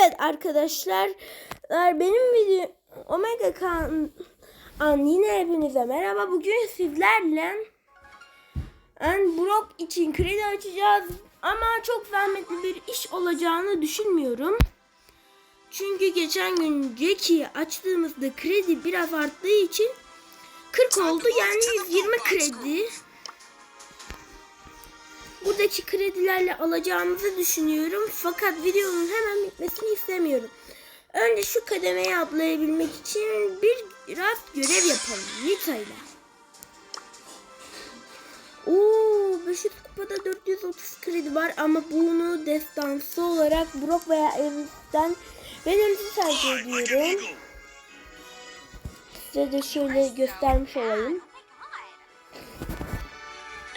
Evet arkadaşlar benim video Omega kan an yine hepinize merhaba. Bugün sizlerle en Brock için kredi açacağız ama çok zahmetli bir iş olacağını düşünmüyorum. Çünkü geçen gün Jackie'yi açtığımızda kredi biraz arttığı için 40 oldu yani 120 kredi. Buradaki kredilerle alacağımızı düşünüyorum. Fakat videonun hemen bitmesini istemiyorum. Önce şu kademeyi atlayabilmek için bir biraz görev yapalım. Nita ile. Oo, 500 kupada 430 kredi var ama bunu destansı olarak Brock veya Evis'ten benimsi tercih ediyorum. Size de şöyle göstermiş olayım.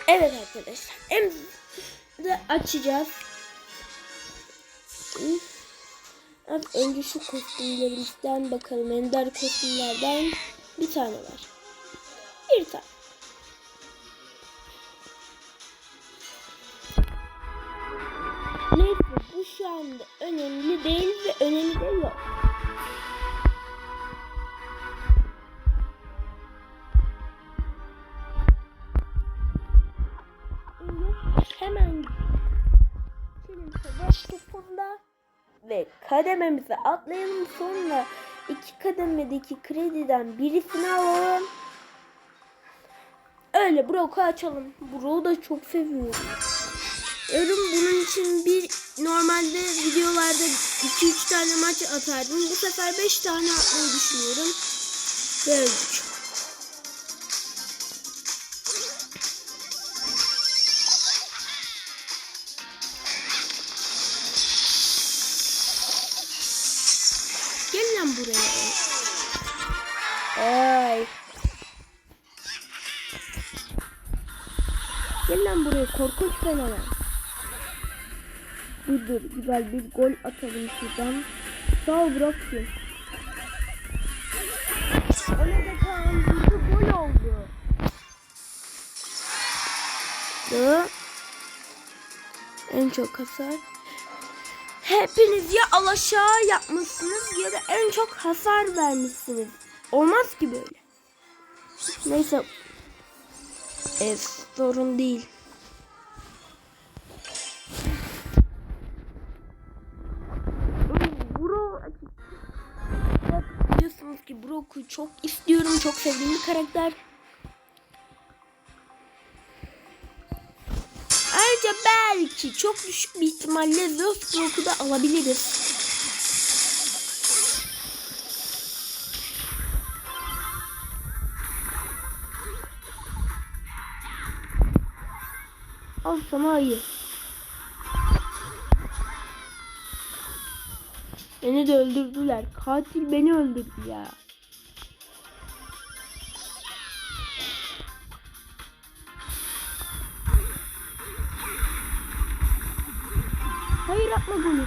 Evet arkadaşlar. En de açacağız. Üf. Önce şu kostümlerimizden bakalım. Ender kostümlerden bir tane var. Bir tane. Neyse bu şu anda önemli değil ve önemi de yok. Kadememize atlayalım sonra iki kademedeki krediden birisini alalım. Öyle Brock'u açalım. Brock'u da çok seviyorum. Diyorum bunun için bir normalde videolarda 2-3 tane maç atardım. Bu sefer 5 tane atmayı düşünüyorum. Ve Gel lan buraya korkunç fenomen. Dur dur güzel bir gol atalım şuradan. Sağ ol Brock'cığım. Öyle de Kaan burada gol oldu. Da. En çok hasar. Hepiniz ya alaşağı yapmışsınız ya da en çok hasar vermişsiniz. Olmaz ki böyle. Neyse. Evet, sorun değil. Bro biliyorsunuz ki Brock'u çok istiyorum. Çok sevdiğim bir karakter. Ayrıca belki çok düşük bir ihtimalle Zeus Brock'u da alabiliriz. Al sana ayı. Beni de öldürdüler. Katil beni öldürdü ya. Hayır atma golü.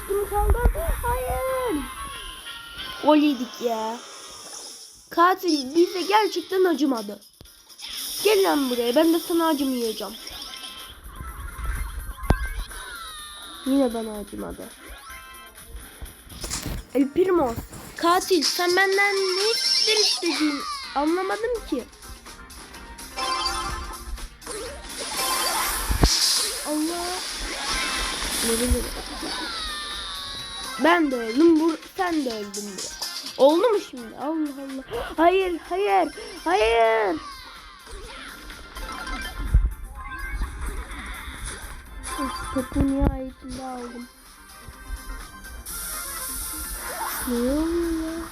Üstümü kaldı. Hayır. Gol yedik ya. Katil bize gerçekten acımadı. Gel lan buraya. Ben de sana acımayacağım. Yine bana acımadı. El Primo. Katil sen benden ne ister anlamadım ki. Allah. Ben de öldüm. Bur sen de öldün. Oldu mu şimdi? Allah Allah. Hayır, hayır, hayır. Topu nihayetinde aldım. Ne oluyor ya?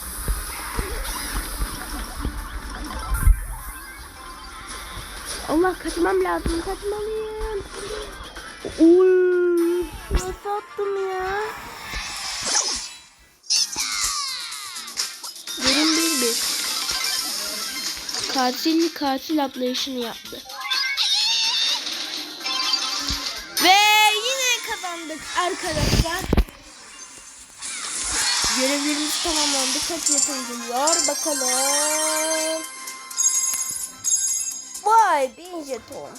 Allah kaçmam lazım. Kaçmalıyım. Uy, nasıl attım ya? Durum bir bir. Katil katil atlayışını yaptı. Arkadaşlar. Görevlerimiz tamamlandı. Kaç yapılıyor bakalım. Vay bin jeton.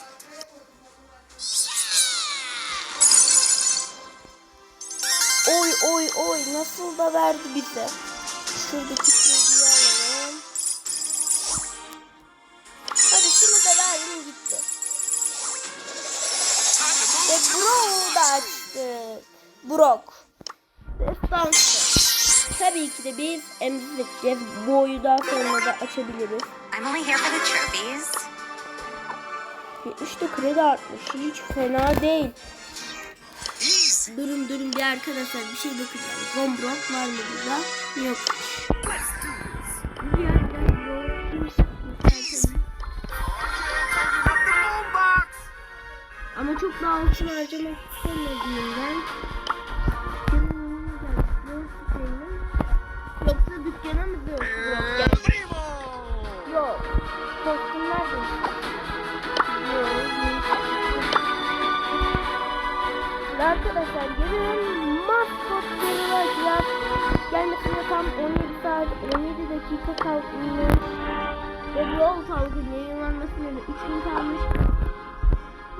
Oy oy oy nasıl da verdi bize. Şuradaki krediyi Brock. Destansı. Tabii ki de biz emzireceğiz. Bu oyu daha sonra da açabiliriz. I'm only here for the trophies. 70 de kredi artmış. Hiç fena değil. Durun durun bir arkadaşlar bir şey bakacağım. Von Brock var mı burada? Yok. Bir yerden. Ama çok daha altın harcamak istemediğimden. Yoksa geldi? Primo. Yok. Kostümler de. Yok. Arkadaşlar geliyorum. Maskotları var. Gelmesine tam 17 saat 17 dakika kalmış. Ve Brawl salgını yayınlanmasına da 3 gün kalmış.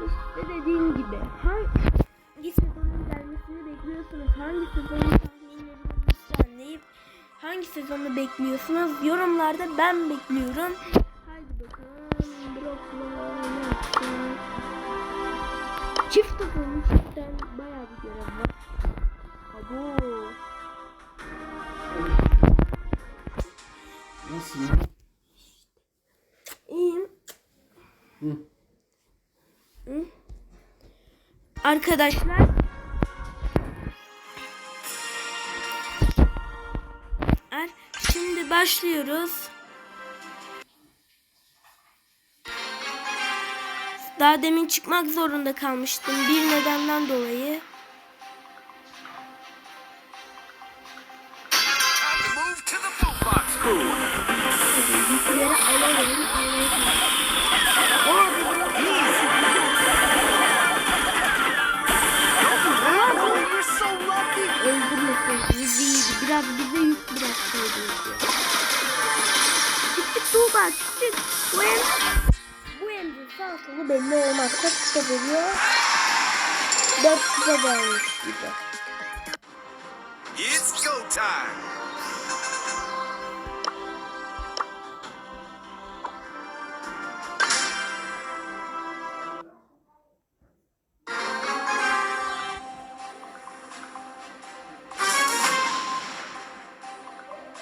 İşte dediğim gibi hangi hangi sezonu bekliyorsunuz? Yorumlarda ben bekliyorum. Haydi bakalım. Çift topun cidden bayağı bir görev var. Abo. Nasıl ya? İyiyim. Hı. Hı. Arkadaşlar başlıyoruz. Daha demin çıkmak zorunda kalmıştım bir nedenden dolayı. Move to the. Yükleri alalım. Bu em bu emrin sağ solu belli olmaz. Kaç kupa veriyor? 4 kupa vermiş gibi. It's go time.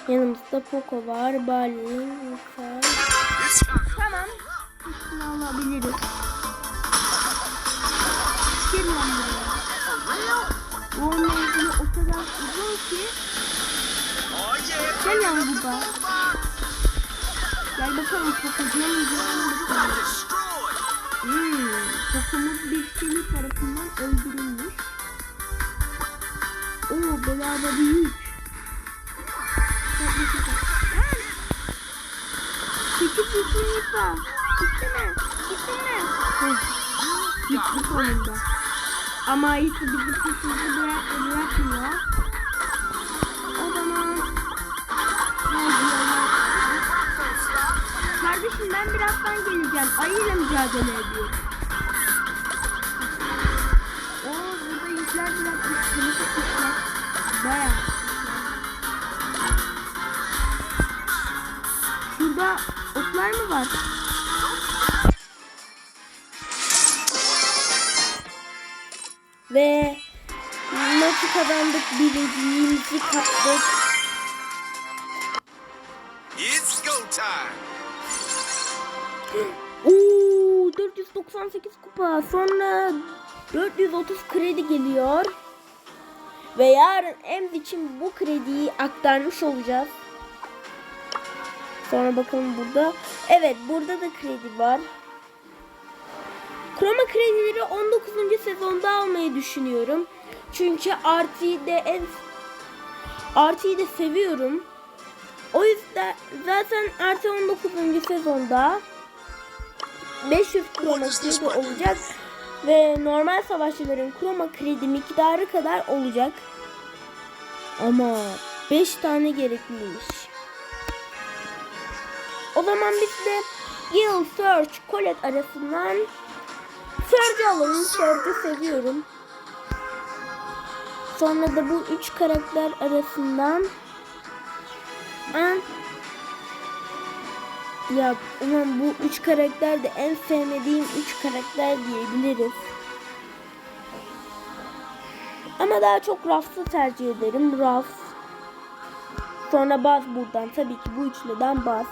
Yanımızda Poco var, Bali, var. Gel lan buraya. Bu mevzunu o kadar uzun ki. Gel lan burada. Gel bakalım mı bakalım. Destroy. Hmm, Poco'muz bir seni tarafından öldürülmüş. Oo, belada büyük. Küçük bir minik var. Gitti Gitti sonunda. Ama bizi sessizce bırak, bırakmıyor. O zaman... Kardeşim ben birazdan geleceğim. Ayıyla mücadele ediyorum. Oo burada yükler bırakmış. Kılıç yükler. Bayağı. Şurada otlar mı var? Kazandık. Birinciliğimizi kaptık. It's go time. Oo 498 kupa. Sonra 430 kredi geliyor. Ve yarın Emz için bu krediyi aktarmış olacağız. Sonra bakalım burada. Evet burada da kredi var. Kroma kredileri 19. sezonda almayı düşünüyorum. Çünkü RT'yi de en RT'yi de seviyorum. O yüzden zaten artı 19. sezonda 500 kroma kredi olacak ve normal savaşçıların kroma kredi miktarı kadar olacak. Ama 5 tane gerekliymiş. O zaman biz de Gil, Search, Colette arasından Search'ı alalım. Search'ı seviyorum. Sonra da bu üç karakter arasından en ya ulan bu üç karakter de en sevmediğim üç karakter diyebiliriz. Ama daha çok Ruff'ı tercih ederim. Ruff. Sonra Buzz buradan. Tabii ki bu üçlüden Buzz.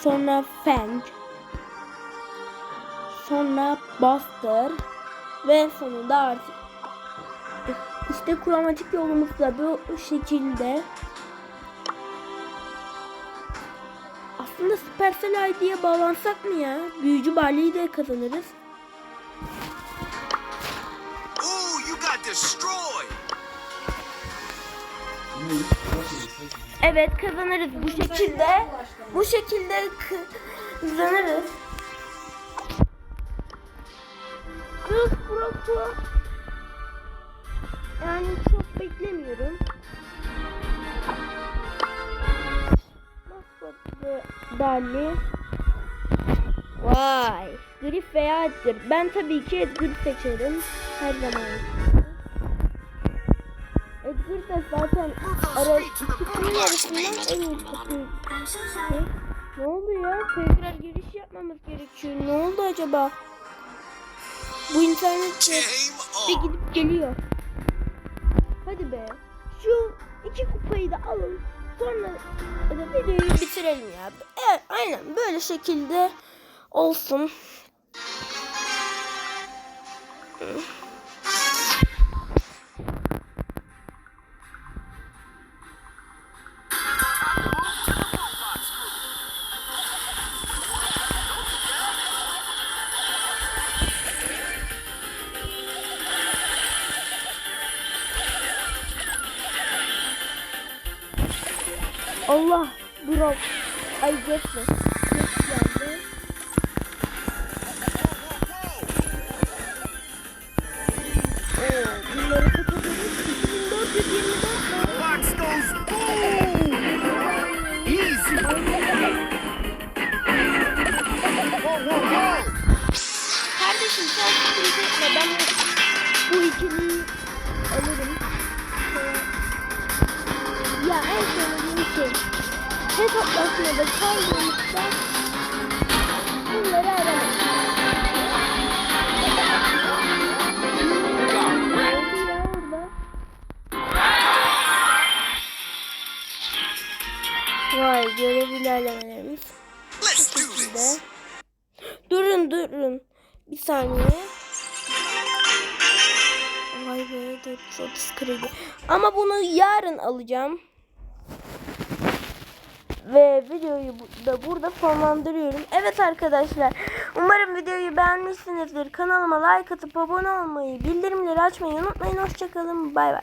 Sonra Fang. Sonra Buster. Ve sonunda artık. İşte kromatik yolumuz da bu şekilde. Aslında Supercell ID'ye bağlansak mı ya? Büyücü Barley'i de kazanırız. Ooh, you got destroyed. Evet kazanırız bu şekilde. Bu şekilde kazanırız. Kız Brock'u yani çok beklemiyorum. Maskot ve Dali. Vay. Grif veya Edgar. Ben tabii ki Edgar'ı seçerim. Her zaman. Edgar da zaten ara arasından en iyi kutu. Ne? Oldu ya? Tekrar giriş yapmamız gerekiyor. Ne oldu acaba? Bu internet bir gidip geliyor. Hadi be. Şu iki kupayı da alın. Sonra videoyu bitirelim ya. Evet aynen böyle şekilde olsun. Allah bro. Ay geçme. Geç geldi. Oo, bunları kapatıyoruz. 2424 mu? Box goes boom. Easy. Whoa, whoa, whoa. Kardeşim sen sıkıntı etme. Ben bu, bu ikiliyi alırım. Sonra- Ya en sevdiğim şey. Hesaplaşmada kaldığımızda bunları aramak. Vay görev ilerlemelerimiz. Let's. Durun durun. Bir saniye. Vay be 430 kredi. Ama bunu yarın alacağım. Ve videoyu da burada sonlandırıyorum. Evet arkadaşlar. Umarım videoyu beğenmişsinizdir. Kanalıma like atıp abone olmayı, bildirimleri açmayı unutmayın. Hoşçakalın. Bay bay.